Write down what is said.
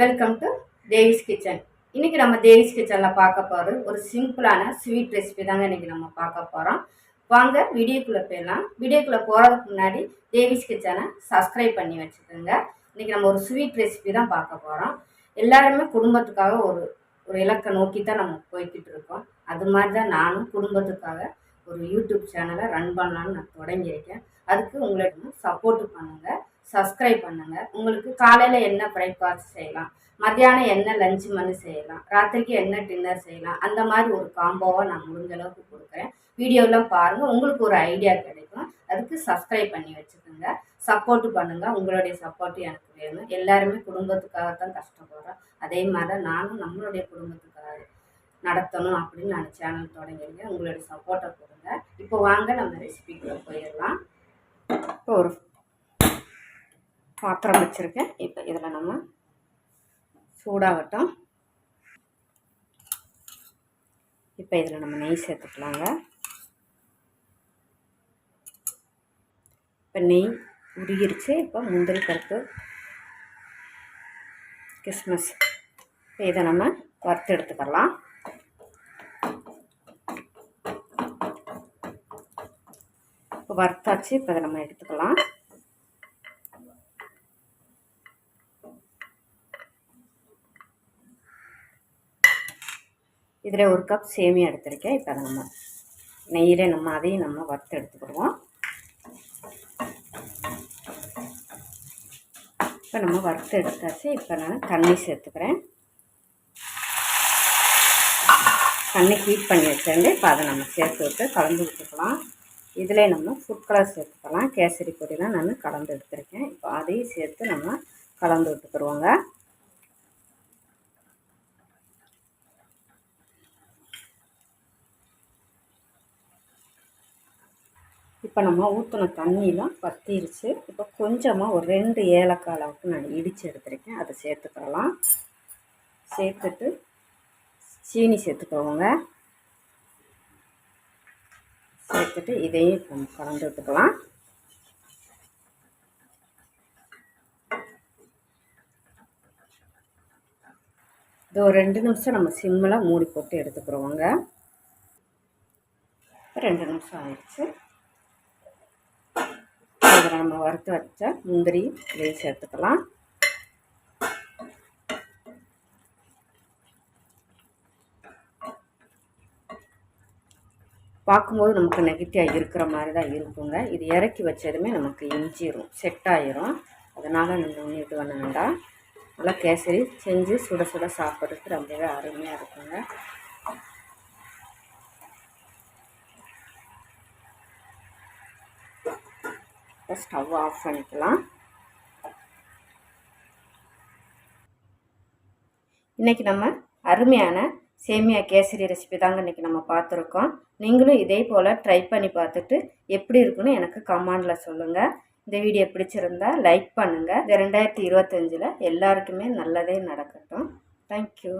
Welcome to Devi's kitchen இன்றைக்கி நம்ம தேவிஸ் கிச்சனில் பார்க்க போகிறது ஒரு சிம்பிளான ஸ்வீட் ரெசிபி தாங்க இன்றைக்கி நம்ம பார்க்க போகிறோம் வாங்க வீடியோக்குள்ளே போயிடலாம். வீடியோக்குள்ளே போகிறதுக்கு முன்னாடி தேவிஸ் கிச்சனை சப்ஸ்கிரைப் பண்ணி வச்சுக்கோங்க. இன்றைக்கி நம்ம ஒரு ஸ்வீட் ரெசிபி தான் பார்க்க போகிறோம் எல்லாருமே குடும்பத்துக்காக ஒரு ஒரு இலக்கை நோக்கி தான் நம்ம போய்கிட்டு இருக்கோம். அது மாதிரி தான் நானும் குடும்பத்துக்காக ஒரு யூடியூப் சேனலை ரன் பண்ணலான்னு நான் தொடங்கியிருக்கேன். அதுக்கு உங்களுக்கு சப்போர்ட் பண்ணுங்கள் சப்ஸ்கிரைப் பண்ணுங்கள் உங்களுக்கு காலையில் என்ன பிரேக்ஃபாஸ்ட் செய்யலாம்? மத்தியானம் என்ன லஞ்ச் மனு செய்யலாம்? ராத்திரிக்கு என்ன டின்னர் செய்யலாம்? அந்த மாதிரி ஒரு காம்போவாக நான் முடிஞ்ச அளவுக்கு கொடுக்குறேன். வீடியோலாம் பாருங்கள் உங்களுக்கு ஒரு ஐடியா கிடைக்கும். அதுக்கு சப்ஸ்கிரைப் பண்ணி வச்சுக்கோங்க. சப்போர்ட் பண்ணுங்கள் உங்களுடைய சப்போர்ட் எனக்கு வேணும். எல்லாருமே குடும்பத்துக்காக தான் கஷ்டப்படுறோம். அதே மாதிரி நானும் நம்மளுடைய குடும்பத்துக்காக நடத்தணும் அப்படின்னு நான் சேனல் தொடங்கியிருக்கேன். உங்களுடைய சப்போர்ட்டை கொடுங்க. இப்போ வாங்க நம்ம ரெசிபிக்குள்ளே போயிடலாம். இப்போ ஒரு பாத்திரம் வச்சுருக்கேன். இப்போ இதில் நம்ம சூடாகட்டும். இப்போ இதில் நம்ம நெய் சேர்த்துக்கலாங்க. இப்போ நெய் உருகிருச்சு. இப்போ முந்திரி பருப்பு கிஸ்மஸ் இப்போ இதை நம்ம வறுத்து எடுத்துக்கலாம். இப்போ வறுத்தாச்சு. இப்போ இதை நம்ம எடுத்துக்கலாம். இதில் ஒரு கப் சேமியா எடுத்திருக்கேன். இப்போ அதை நம்ம நெய்யில் நம்ம அதையும் நம்ம வறுத்து எடுத்துக்கிடுவோம். இப்போ நம்ம வறுத்து எடுத்தாச்சு. இப்போ நான் தண்ணி சேர்த்துக்கிறேன். தண்ணி ஹீட் பண்ணி வச்சிருந்து இப்போ அதை நம்ம சேர்த்து விட்டு கலந்து விட்டுக்கலாம். இதில் நம்ம ஃபுட் கலர் சேர்த்துக்கலாம். கேசரி பொடிலாம் நான் கலந்து எடுத்துருக்கேன். இப்போ அதையும் சேர்த்து நம்ம கலந்து விட்டுக்குருவோங்க இப்போ நம்ம ஊற்றின தண்ணியெலாம் வத்திருச்சு இப்போ கொஞ்சமாக ஒரு ரெண்டு ஏலக்காய் அளவுக்கு நான் இடித்து எடுத்துருக்கேன். அதை சேர்த்துக்கலாம். சேர்த்துட்டு சீனி சேர்த்துக்கோங்க. சேர்த்துட்டு இதையும் நம்ம கலந்து விட்டுக்கலாம் இது ஒரு ரெண்டு நிமிஷம் நம்ம சிம்மில் மூடி போட்டு எடுத்துக்கிறோங்க. ரெண்டு நிமிஷம் ஆயிடுச்சு. நம்ம வறுத்து வச்ச முந்திரி இதையும் சேர்த்துக்கலாம். பார்க்கும்போது நமக்கு நெகட்டிவாக இருக்கிற மாதிரி தான் இருக்குங்க. இது இறக்கி வச்சதுமே நமக்கு இஞ்சிரும் செட் ஆயிரும். அதனால் நம்ம ஒன்றும் இது பண்ண வேண்டாம். நல்லா கேசரி செஞ்சு சுட சுட சாப்பிட்றதுக்கு ரொம்பவே அருமையாக இருக்குங்க. இப்போ ஸ்டவ் ஆஃப் பண்ணிக்கலாம். இன்றைக்கி நம்ம அருமையான சேமியா கேசரி ரெசிபி தாங்க இன்றைக்கி நம்ம பார்த்துருக்கோம். நீங்களும் இதே போல் ட்ரை பண்ணி பார்த்துட்டு எப்படி இருக்குன்னு எனக்கு கமெண்டில் சொல்லுங்கள் இந்த வீடியோ பிடிச்சிருந்தா லைக் பண்ணுங்கள் இந்த ரெண்டாயிரத்தி இருபத்தஞ்சில் எல்லாருக்குமே நல்லதே நடக்கட்டும். தேங்க்யூ